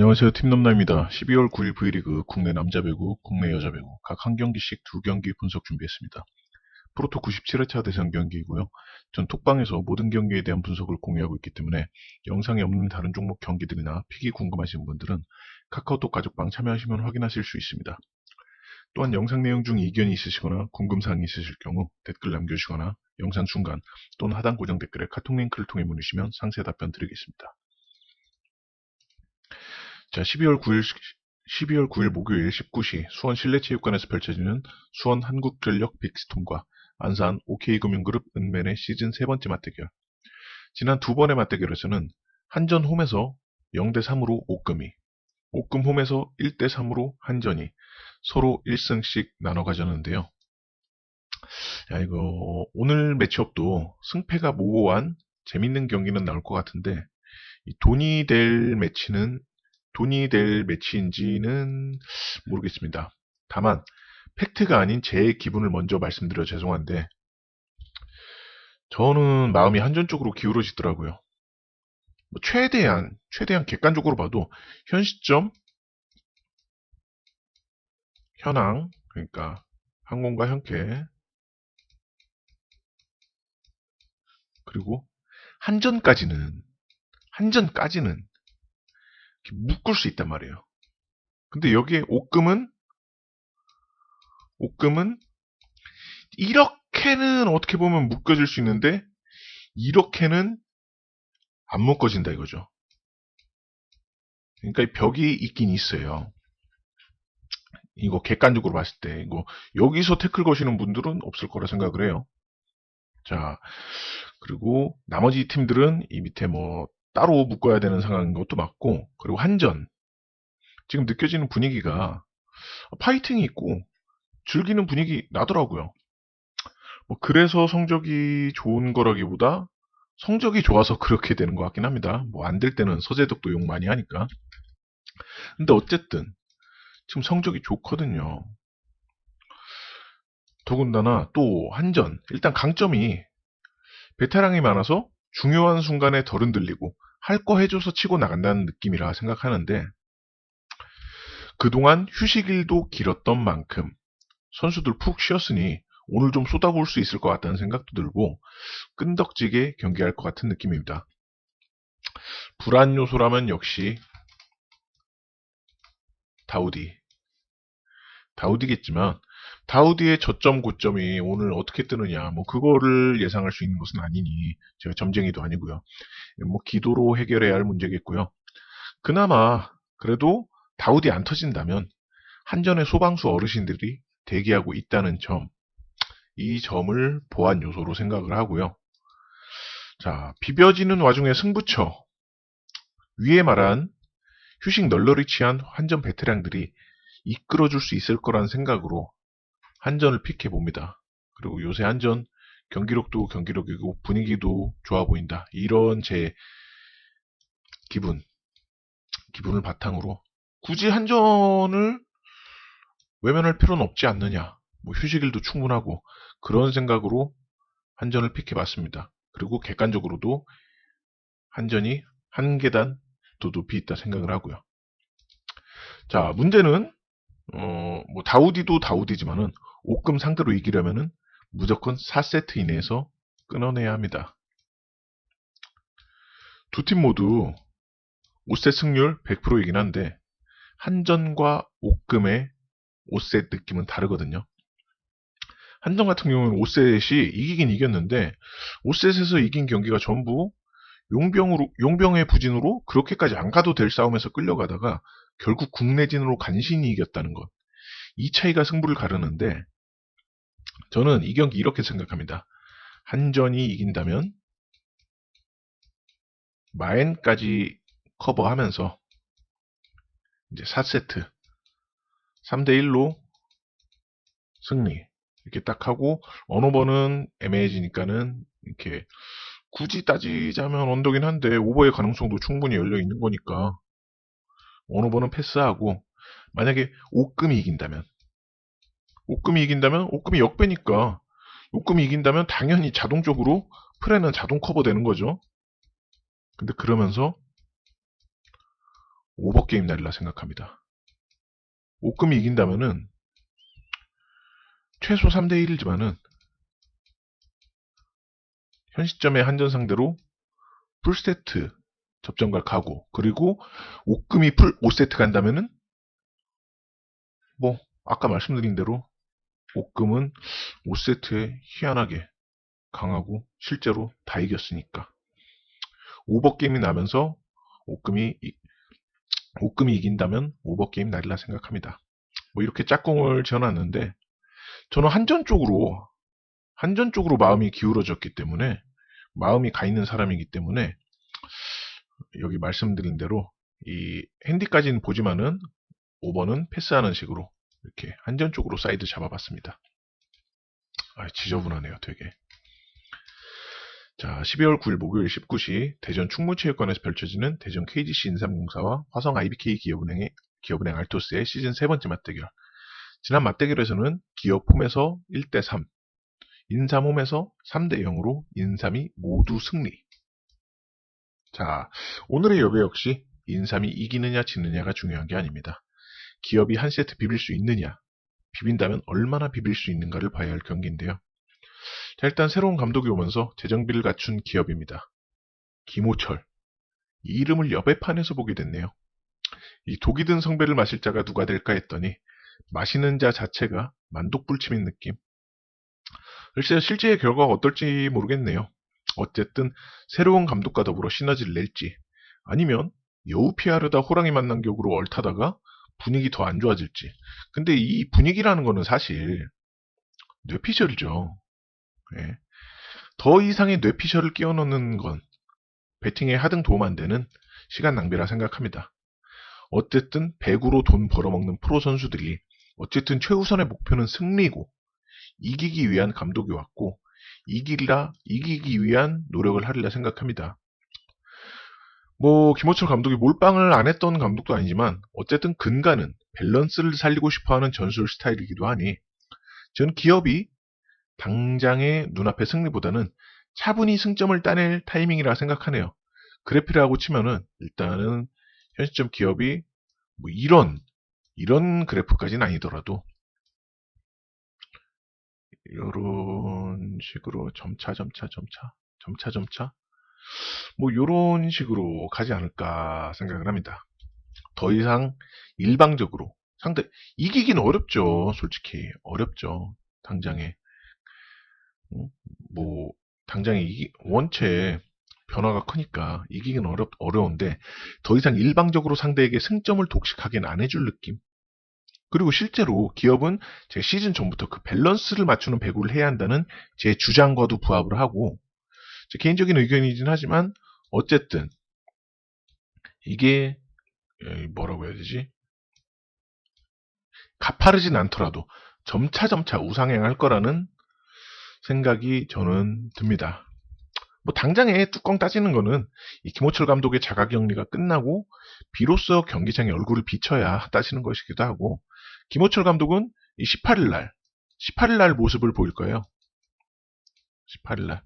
안녕하세요. 팀넘나입니다. 12월 9일 V리그 국내 남자 배구, 국내 여자 배구 각 한 경기씩 두 경기 분석 준비했습니다. 프로토 97회차 대상 경기이고요. 전 톡방에서 모든 경기에 대한 분석을 공유하고 있기 때문에 영상에 없는 다른 종목 경기들이나 픽이 궁금하신 분들은 카카오톡 가족방 참여하시면 확인하실 수 있습니다. 또한 영상 내용 중 이견이 있으시거나 궁금사항이 있으실 경우 댓글 남겨주시거나 영상 중간 또는 하단 고정 댓글에 카톡 링크를 통해 문의시면 상세 답변 드리겠습니다. 자, 12월 9일, 12월 9일 목요일 19시 수원 실내체육관에서 펼쳐지는 수원 한국전력 빅스톤과 안산 OK금융그룹 은맨의 시즌 세 번째 맞대결. 지난 두 번의 맞대결에서는 한전 홈에서 0대 3으로 옥금이, 옥금 홈에서 1대 3으로 한전이 서로 1승씩 나눠 가졌는데요. 야, 이거, 오늘 매치업도 승패가 모호한 재밌는 경기는 나올 것 같은데, 돈이 될 매치는 돈이 될 매치인지는 모르겠습니다. 다만 팩트가 아닌 제 기분을 먼저 말씀드려 죄송한데 저는 마음이 한전 쪽으로 기울어지더라고요. 뭐 최대한 최대한 객관적으로 봐도 현 시점 현황 그러니까 항공과 현캐 그리고 한전까지는 한전까지는 묶을 수 있단 말이에요. 근데 여기에 옥금은 옥금은 이렇게는 어떻게 보면 묶어질 수 있는데 이렇게는 안 묶어진다 이거죠. 그러니까 벽이 있긴 있어요. 이거 객관적으로 봤을 때 이거 여기서 태클 거시는 분들은 없을 거라 생각을 해요. 자 그리고 나머지 팀들은 이 밑에 뭐 따로 묶어야 되는 상황인 것도 맞고 그리고 한전 지금 느껴지는 분위기가 파이팅이 있고 즐기는 분위기 나더라고요. 뭐 그래서 성적이 좋은 거라기보다 성적이 좋아서 그렇게 되는 것 같긴 합니다. 뭐 안 될 때는 서재덕도 욕 많이 하니까. 근데 어쨌든 지금 성적이 좋거든요. 더군다나 또 한전 일단 강점이 베테랑이 많아서 중요한 순간에 덜 흔들리고 할 거 해줘서 치고 나간다는 느낌이라 생각하는데 그동안 휴식일도 길었던 만큼 선수들 푹 쉬었으니 오늘 좀 쏟아부을 수 있을 것 같다는 생각도 들고 끈덕지게 경기할 것 같은 느낌입니다. 불안 요소라면 역시 다우디. 다우디겠지만 다우디의 저점 고점이 오늘 어떻게 뜨느냐 뭐 그거를 예상할 수 있는 것은 아니니 제가 점쟁이도 아니고요. 뭐 기도로 해결해야 할 문제겠고요. 그나마 그래도 다우디 안 터진다면 한전의 소방수 어르신들이 대기하고 있다는 점, 이 점을 보완 요소로 생각을 하고요. 자, 비벼지는 와중에 승부처. 위에 말한 휴식 널널이 취한 한전 베테랑들이 이끌어줄 수 있을 거란 생각으로 한전을 픽해 봅니다. 그리고 요새 한전 경기력도 경기력이고 분위기도 좋아 보인다. 이런 제 기분, 기분을 바탕으로 굳이 한전을 외면할 필요는 없지 않느냐. 뭐 휴식일도 충분하고 그런 생각으로 한전을 픽해 봤습니다. 그리고 객관적으로도 한전이 한 계단 더 높이 있다 생각을 하고요. 자, 문제는 어, 뭐 다우디도 다우디지만은 옥금 상대로 이기려면은 무조건 4세트 이내에서 끊어내야 합니다. 두 팀 모두 5세 승률 100%이긴 한데 한전과 옥금의 5셋 느낌은 다르거든요. 한전 같은 경우는 5셋이 이기긴 이겼는데 5셋에서 이긴 경기가 전부 용병으로 용병의 부진으로 그렇게까지 안 가도 될 싸움에서 끌려가다가 결국 국내진으로 간신히 이겼다는 것. 이 차이가 승부를 가르는데 저는 이 경기 이렇게 생각합니다. 한전이 이긴다면 마엔까지 커버하면서 이제 4세트 3대1로 승리 이렇게 딱 하고 번은 애매해지니까는 이렇게 굳이 따지자면 언더긴 한데 오버의 가능성도 충분히 열려 있는 거니까 번은 패스하고 만약에 옥금이 이긴다면 옥금이 이긴다면 옥금이 역배니까 옥금이 이긴다면 당연히 자동적으로 프레는 자동 커버 되는 거죠. 근데 그러면서 오버게임 날이라 생각합니다. 오금이 이긴다면은 최소 3대1이지만은 현 시점의 한전 상대로 풀세트 접전갈 가고 그리고 옥금이 풀 5세트 간다면은 뭐 아까 말씀드린 대로 옥금은 5세트에 희한하게 강하고 실제로 다 이겼으니까 오버게임이 나면서 옥금이 옥금이 이긴다면 오버게임 날이라 생각합니다. 뭐 이렇게 짝꿍을 지어놨는데 저는 한전 쪽으로 한전 쪽으로 마음이 기울어졌기 때문에 마음이 가 있는 사람이기 때문에 여기 말씀드린 대로 이 핸디까지는 보지만은 5번은 패스하는 식으로 이렇게 한전 쪽으로 사이드 잡아봤습니다. 아, 지저분하네요, 되게. 자, 12월 9일 목요일 19시 대전 충무체육관에서 펼쳐지는 대전 KGC 인삼공사와 화성 IBK 기업은행의 기업은행 알토스의 시즌 세 번째 맞대결. 지난 맞대결에서는 기업 홈에서 1대 3, 인삼 홈에서 3대 0으로 인삼이 모두 승리. 자, 오늘의 여배 역시 인삼이 이기느냐 지느냐가 중요한 게 아닙니다. 기업이 한 세트 비빌 수 있느냐, 비빈다면 얼마나 비빌 수 있는가를 봐야 할 경기인데요. 자, 일단 새로운 감독이 오면서 재정비를 갖춘 기업입니다. 김호철. 이 이름을 여배판에서 보게 됐네요. 이 독이 든 성배를 마실 자가 누가 될까 했더니 마시는 자 자체가 만독불침인 느낌. 글쎄요, 실제의 결과가 어떨지 모르겠네요. 어쨌든 새로운 감독과 더불어 시너지를 낼지 아니면 여우 피하려다 호랑이 만난 격으로 얼타다가 분위기 더 안 좋아질지. 근데 이 분위기라는 거는 사실 뇌피셜이죠. 예. 더 이상의 뇌피셜을 끼워 넣는 건 배팅에 하등 도움 안 되는 시간 낭비라 생각합니다. 어쨌든 배구로 돈 벌어먹는 프로 선수들이 어쨌든 최우선의 목표는 승리고 이기기 위한 감독이 왔고 이기라 이기기 위한 노력을 하리라 생각합니다. 뭐 김호철 감독이 몰빵을 안 했던 감독도 아니지만 어쨌든 근간은 밸런스를 살리고 싶어하는 전술 스타일이기도 하니 전 기업이 당장의 눈앞의 승리보다는 차분히 승점을 따낼 타이밍이라 생각하네요. 그래피라고 치면은 일단은 현 시점 기업이 뭐 이런 이런 그래프까지는 아니더라도 이런 식으로 점차 점차 점차 점차 점차 뭐 이런 식으로 가지 않을까 생각을 합니다. 더 이상 일방적으로 상대 이기기는 어렵죠. 솔직히 어렵죠. 당장에 뭐 당장에 이기, 원체 변화가 크니까 이기기는 어렵, 어려운데 더 이상 일방적으로 상대에게 승점을 독식하기는 안 해줄 느낌. 그리고 실제로 기업은 제 시즌 전부터 그 밸런스를 맞추는 배구를 해야 한다는 제 주장과도 부합을 하고 제 개인적인 의견이긴 하지만 어쨌든 이게 뭐라고 해야 되지? 가파르진 않더라도 점차 점차 우상향할 거라는 생각이 저는 듭니다. 뭐 당장에 뚜껑 따지는 거는 이 김호철 감독의 자가격리가 끝나고 비로소 경기장에 얼굴을 비춰야 따지는 것이기도 하고 김호철 감독은 이 18일 날 18일 날 모습을 보일 거예요. 18일 날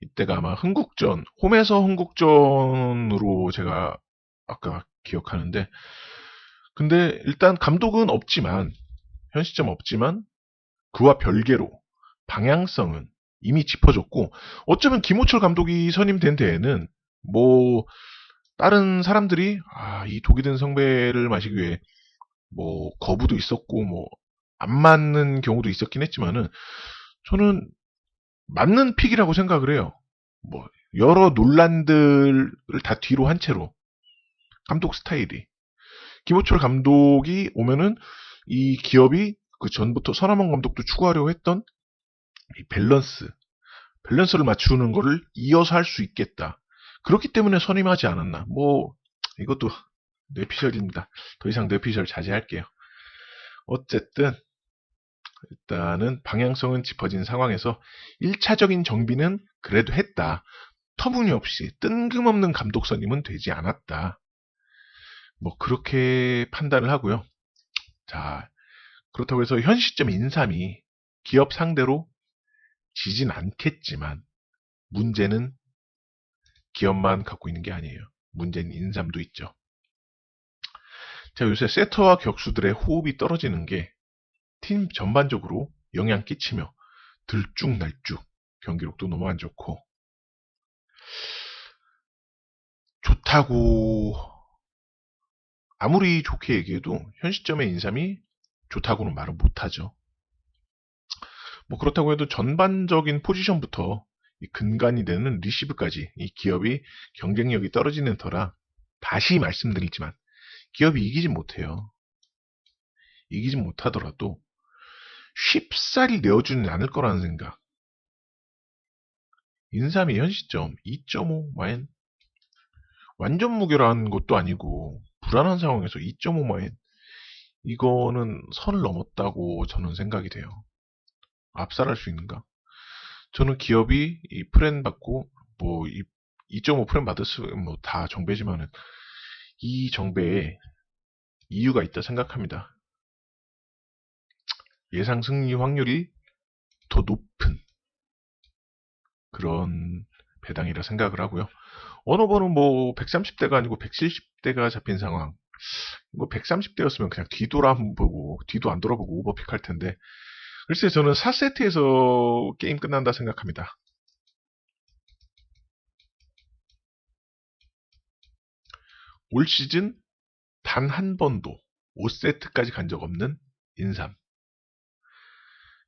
이때가 아마 흥국전 홈에서 흥국전으로 제가 아까 기억하는데. 근데 일단 감독은 없지만 현 시점 없지만 그와 별개로 방향성은 이미 짚어줬고 어쩌면 김호철 감독이 선임된 데에는 뭐 다른 사람들이 아, 이 독이 든 성배를 마시기 위해 뭐 거부도 있었고 뭐 안 맞는 경우도 있었긴 했지만은 저는 맞는 픽이라고 생각을 해요. 뭐 여러 논란들을 다 뒤로 한 채로 감독 스타일이 김호철 감독이 오면은 이 기업이 그 전부터 서남원 감독도 추구하려고 했던 이 밸런스, 밸런스를 맞추는 거를 이어서 할 수 있겠다. 그렇기 때문에 선임하지 않았나. 뭐, 이것도 뇌피셜입니다. 더 이상 뇌피셜 자제할게요. 어쨌든, 일단은 방향성은 짚어진 상황에서 1차적인 정비는 그래도 했다. 터무니없이 뜬금없는 감독 선임은 되지 않았다. 뭐 그렇게 판단을 하고요. 자, 그렇다고 해서 현 시점 인삼이 기업 상대로 지진 않겠지만 문제는 기업만 갖고 있는 게 아니에요. 문제는 인삼도 있죠. 자, 요새 세터와 격수들의 호흡이 떨어지는 게 팀 전반적으로 영향 끼치며 들쭉날쭉 경기력도 너무 안 좋고 좋다고 아무리 좋게 얘기해도 현 시점의 인삼이 좋다고는 말은 못하죠. 뭐 그렇다고 해도 전반적인 포지션부터 이 근간이 되는 리시브까지 이 기업이 경쟁력이 떨어지는 터라 다시 말씀드리지만 기업이 이기진 못해요. 이기진 못하더라도 쉽사리 내어주는 않을 거라는 생각. 인삼이 현 시점 2.5 마인 완전 무결한 것도 아니고 불안한 상황에서 2.5 마인 이거는 선을 넘었다고 저는 생각이 돼요. 압살할 수 있는가? 저는 기업이 이 프렌 받고 뭐 2.5 프렌 받았으면 뭐다 정배지만은 이 정배에 이유가 있다 생각합니다. 예상 승리 확률이 더 높은 그런 배당이라 생각을 하고요. 원오버는 뭐 130대가 아니고 170대가 잡힌 상황. 이거 130대였으면 그냥 뒤돌아 보고 뒤도 안 돌아보고 오버픽 할 텐데 글쎄 저는 4세트에서 게임 끝난다 생각합니다. 올 시즌 단 한 번도 5세트까지 간 적 없는 인삼.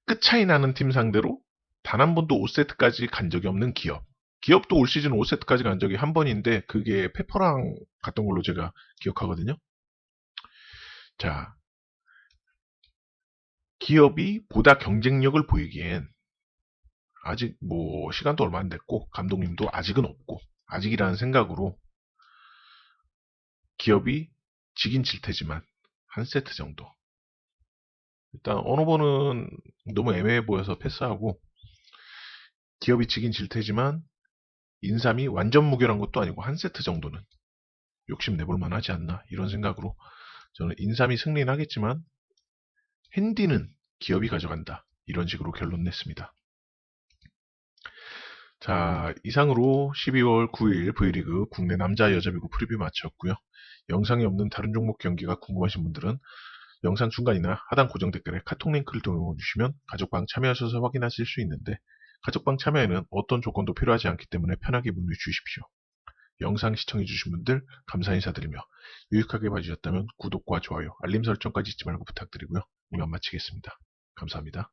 끝 차이 나는 팀 상대로 단 한 번도 5세트까지 간 적이 없는 기업. 기업도 올 시즌 5세트까지 간 적이 한 번인데 그게 페퍼랑 갔던 걸로 제가 기억하거든요. 자, 기업이 보다 경쟁력을 보이기엔 아직 뭐 시간도 얼마 안 됐고 감독님도 아직은 없고 아직이라는 생각으로 기업이 지긴 질 테지만 한 세트 정도 일단 어느 번은 너무 애매해 보여서 패스하고 기업이 지긴 질 테지만 인삼이 완전 무결한 것도 아니고 한 세트 정도는 욕심내볼 만하지 않나 이런 생각으로 저는 인삼이 승리는 하겠지만 핸디는 기업이 가져간다 이런 식으로 결론 냈습니다. 자 이상으로 12월 9일 V리그 국내 남자 여자 배구 프리뷰 마쳤고요. 영상이 없는 다른 종목 경기가 궁금하신 분들은 영상 중간이나 하단 고정 댓글에 카톡 링크를 동영해 주시면 가족방 참여하셔서 확인하실 수 있는데 가족방 참여에는 어떤 조건도 필요하지 않기 때문에 편하게 문의 주십시오. 영상 시청해주신 분들 감사 인사드리며 유익하게 봐주셨다면 구독과 좋아요, 알림 설정까지 잊지 말고 부탁드리고요. 이만 마치겠습니다. 감사합니다.